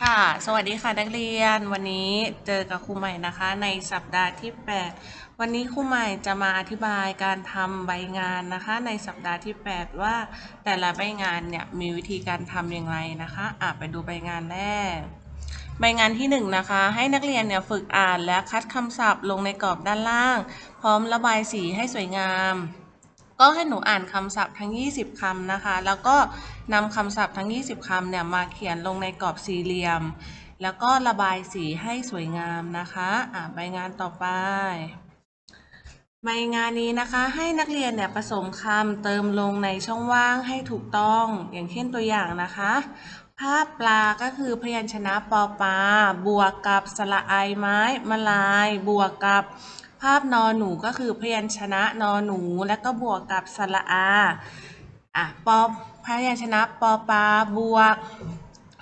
ค่ะ สวัสดีค่ะนักเรียน วันนี้เจอกับครูใหม่นะคะ ในสัปดาห์ที่ 8 วันนี้ครูใหม่จะมาอธิบายการทำใบงานนะคะ ในสัปดาห์ที่ 8 ว่าแต่ละใบงานเนี่ยมีวิธีการทำอย่างไรนะคะอะไปดูใบงานแรก ใบงานที่ 1 นะคะ ให้นักเรียนเนี่ยฝึกอ่านและคัดคำศัพท์ลงในกรอบด้านล่าง พร้อมระบายสีให้สวยงาม ก็ให้หนูอ่านคำศัพท์ทั้ง 20 คำนะคะ แล้วก็นำคำศัพท์ทั้ง 20 คำเนี่ยมาเขียนลงในกรอบสี่เหลี่ยม แล้วก็ระบายสีให้สวยงามนะคะอ่าใบงานต่อไป ใบงานนี้นะคะ ให้นักเรียนเนี่ยผสมคำเติมลงในช่องว่างให้ถูกต้อง อย่างเช่นตัวอย่างนะคะ ภาพปลาก็คือพยัญชนะปอปลาบวกกับสระไอไม้มลาย บวกกับภาพนอหนูก็คือพยัญชนะนอหนู แล้วก็บวกกับสระอาอะปอพยัญชนะปอปลาบวก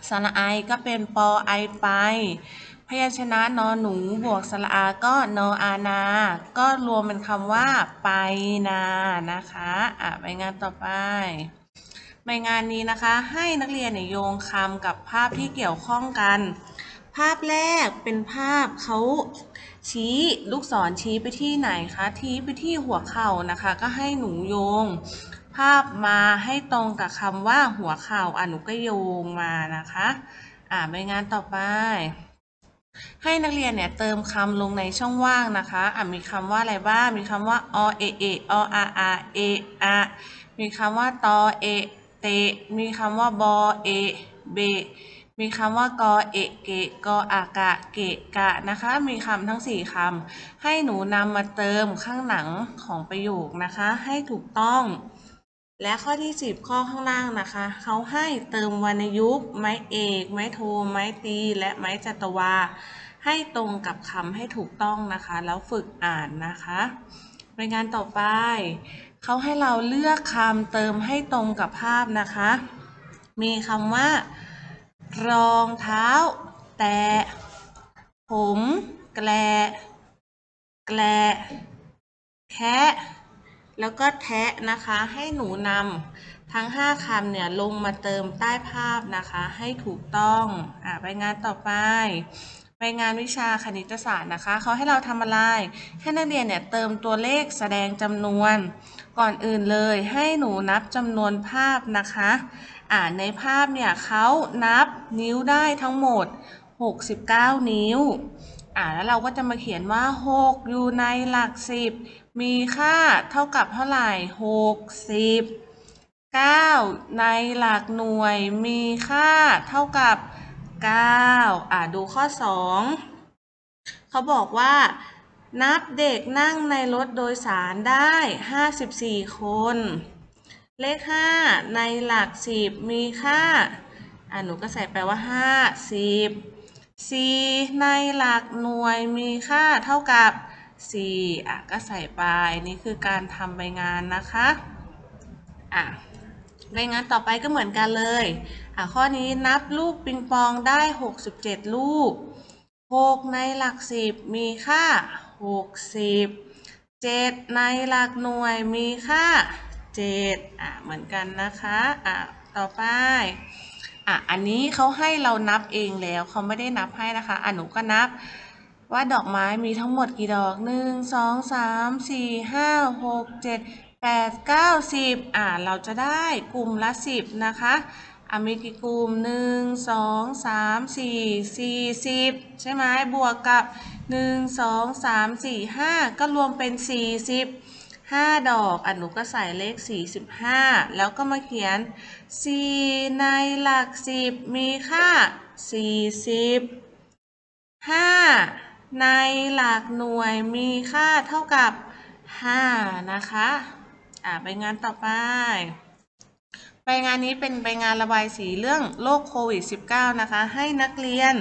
สระไอก็เป็นปอไอไปพยัญชนะนอหนูบวกสระอาก็นออานา ก็รวมเป็นคำว่าไปนานะคะ อะไปงานต่อไป ใบงานนี้นะคะ ให้นักเรียนเนี่ยโยงคำกับภาพที่เกี่ยวข้องกัน ภาพแรกเป็นภาพเขาชี้ลูกศรชี้ไปที่ไหนคะชี้ไปที่หัวเข่านะคะ ก็ให้หนูโยง ภาพมาให้ตรงกับคำว่าหัวเข่าอะหนูก็โยงมานะคะอ่าใบงานต่อไป ให้นักเรียนเนี่ยเติมคำลงในช่องว่างนะคะอะมีคำว่าอะไรบ้างมีคำว่าอเอเอออาอาเออะมีคำว่าตอเอ เตะ มีคำว่าบอเอ เบ มีคำว่ากอเอเกะกออากะเกะกะนะคะ มีคำทั้ง4คำให้หนูนำมาเติมข้างหลังของประโยคนะคะ ให้ถูกต้อง และข้อที่10ข้อข้างล่างนะคะ เขาให้เติมวรรณยุกต์ไม้เอก ไม้โท ไม้ตี และไม้จัตวา ให้ตรงกับคำให้ถูกต้องนะคะ แล้วฝึกอ่านนะคะรายงานต่อไป เขาให้เราเลือกคำเติมให้ตรงกับภาพนะคะ มีคำว่า รองเท้า แตะ ผม แกลแกลแคะแล้วก็แทะนะคะ ให้หนูนำทั้ง 5คำเนี่ยลงมาเติมใต้ภาพนะคะ ให้ถูกต้อง อะไปงานต่อไป ไปงานวิชาคณิตศาสตร์นะคะเขาให้เราทำอะไร ให้นักเรียนเนี่ยเติมตัวเลขแสดงจำนวน ก่อนอื่นเลยให้หนูนับจำนวนภาพนะคะอ่าในภาพเนี่ยเขานับนิ้วได้ทั้งหมด 69 นิ้วอ่าแล้วเราก็จะมาเขียนว่า 6 อยู่ในหลัก 10 มีค่าเท่ากับเท่าไหร่ 60 9 ในหลักหน่วยมีค่าเท่ากับ 9อ่าดูข้อ 2 เขาบอกว่า นับเด็กนั่งในรถโดยสารได้ 54 คน เลข 5 ในหลัก 10 มีค่าอ่าหนูก็ใส่ไปว่า 50 4 ในหลักหน่วยมีค่าเท่ากับ 4 อะ ก็ใส่ไป นี่คือการทำใบงานนะคะ อะ ใบงานต่อไปก็เหมือนกันเลยอะข้อนี้นับลูกปิงปองได้ 67 ลูก 6 ในหลัก 10 มีค่า 60 7 ในหลักหน่วยมีค่า 7 อะเหมือนกันนะคะอะต่อไปอะอันนี้เขาให้เรานับเองแล้วเขาไม่ได้นับให้นะคะอะหนูก็นับว่าดอกไม้มีทั้งหมดกี่ดอก 1 2 3 4 5 6 7 8 9 10อะเราจะได้กลุ่มละ 10 นะคะอมีกี่กลุ่ม 1 2 3 4 40 ใช่ไหมบวกกับ 1 2 3 4 5 ก็รวมเป็น 40 5 ดอกอะหนูก็ใส่เลข 45 แล้วก็มาเขียน 4 ในหลัก 10 มีค่า 40 5 ในหลักหน่วยมีค่าเท่ากับ 5 นะคะ อ่าไปงานต่อไปไปงานนี้เป็นไปงานระบายสีเรื่องโรคโควิด -19 นะคะ ให้นักเรียน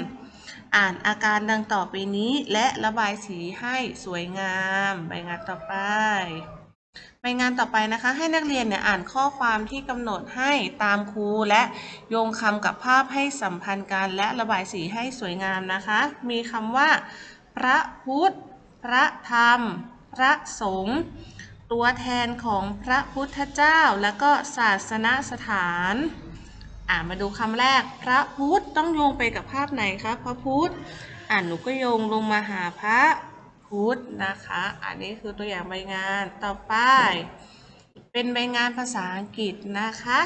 อ่านอาการดังต่อไปนี้ และระบายสีให้สวยงามไปงานต่อไปไปงานต่อไปนะคะ ให้นักเรียนเนี่ยอ่านข้อความที่กำหนดให้ตามครูและโยงคำกับภาพให้สัมพันธ์กันและระบายสีให้สวยงามนะคะ มีคำว่า พระพุทธ พระธรรม พระสงฆ์ ตัวแทนของพระพุทธเจ้าและก็ศาสนสถาน อ่ามาดูคำแรก พระพุทธต้องโยงไปกับภาพไหนคะพระพุทธอ่าหนูก็โยงลงมาหาพระพุทธนะคะ อันนี้คือตัวอย่างใบงานต่อไป เป็นใบงานภาษาอังกฤษนะคะ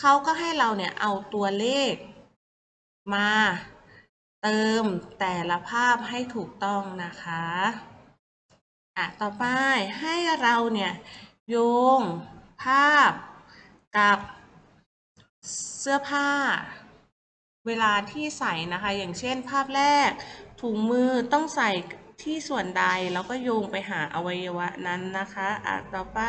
เขาก็ให้เราเนี่ยเอาตัวเลขมาเติมแต่ละภาพให้ถูกต้องนะคะ อะต่อไปให้เราเนี่ยโยงภาพกับเสื้อผ้า เวลาที่ใส่นะคะ อย่างเช่นภาพแรก ถุงมือต้องใส่ที่ส่วนใดแล้วก็โยงไปหาอวัยวะนั้นนะคะอะต่อไป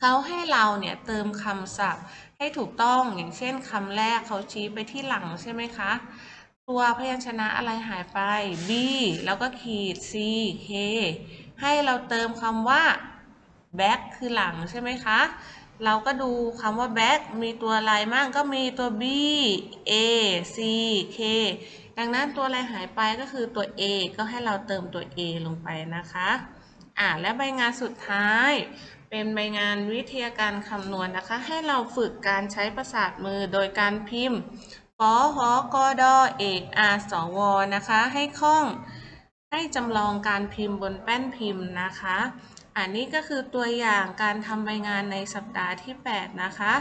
เขาให้เราเนี่ยเติมคำศัพท์ให้ถูกต้องอย่างเช่นคำแรกเขาชี้ไปที่หลังใช่ไหมคะ ตัวพยัญชนะอะไรหายไป b แล้วก็ขีด c k ให้เราเติมคำว่า back คือหลังใช่ไหมคะ เราก็ดูคำว่า back มีตัวอะไรมั่งก็มีตัว b a c k ดังนั้นตัวอะไรหายไปก็คือตัว a ก็ให้เราเติมตัว a ลงไปนะคะ อ่าและใบงานสุดท้ายเป็นใบงานวิทยาการคำนวณนะคะ ให้เราฝึกการใช้ประสาทมือโดยการพิมพ์ ปหกดเอกอาสวนะคะ ให้คล่องให้จำลองการพิมพ์บนแป้นพิมพ์นะคะ อันนี้ก็คือตัวอย่างการทำใบงานในสัปดาห์ที่ 8 นะคะ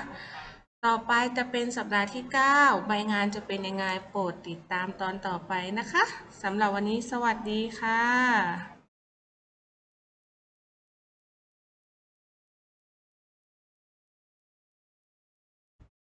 ต่อไปจะเป็นสัปดาห์ที่ 9 ใบงานจะเป็นยังไงโปรดติดตามตอนต่อไปนะคะสำหรับวันนี้สวัสดีค่ะ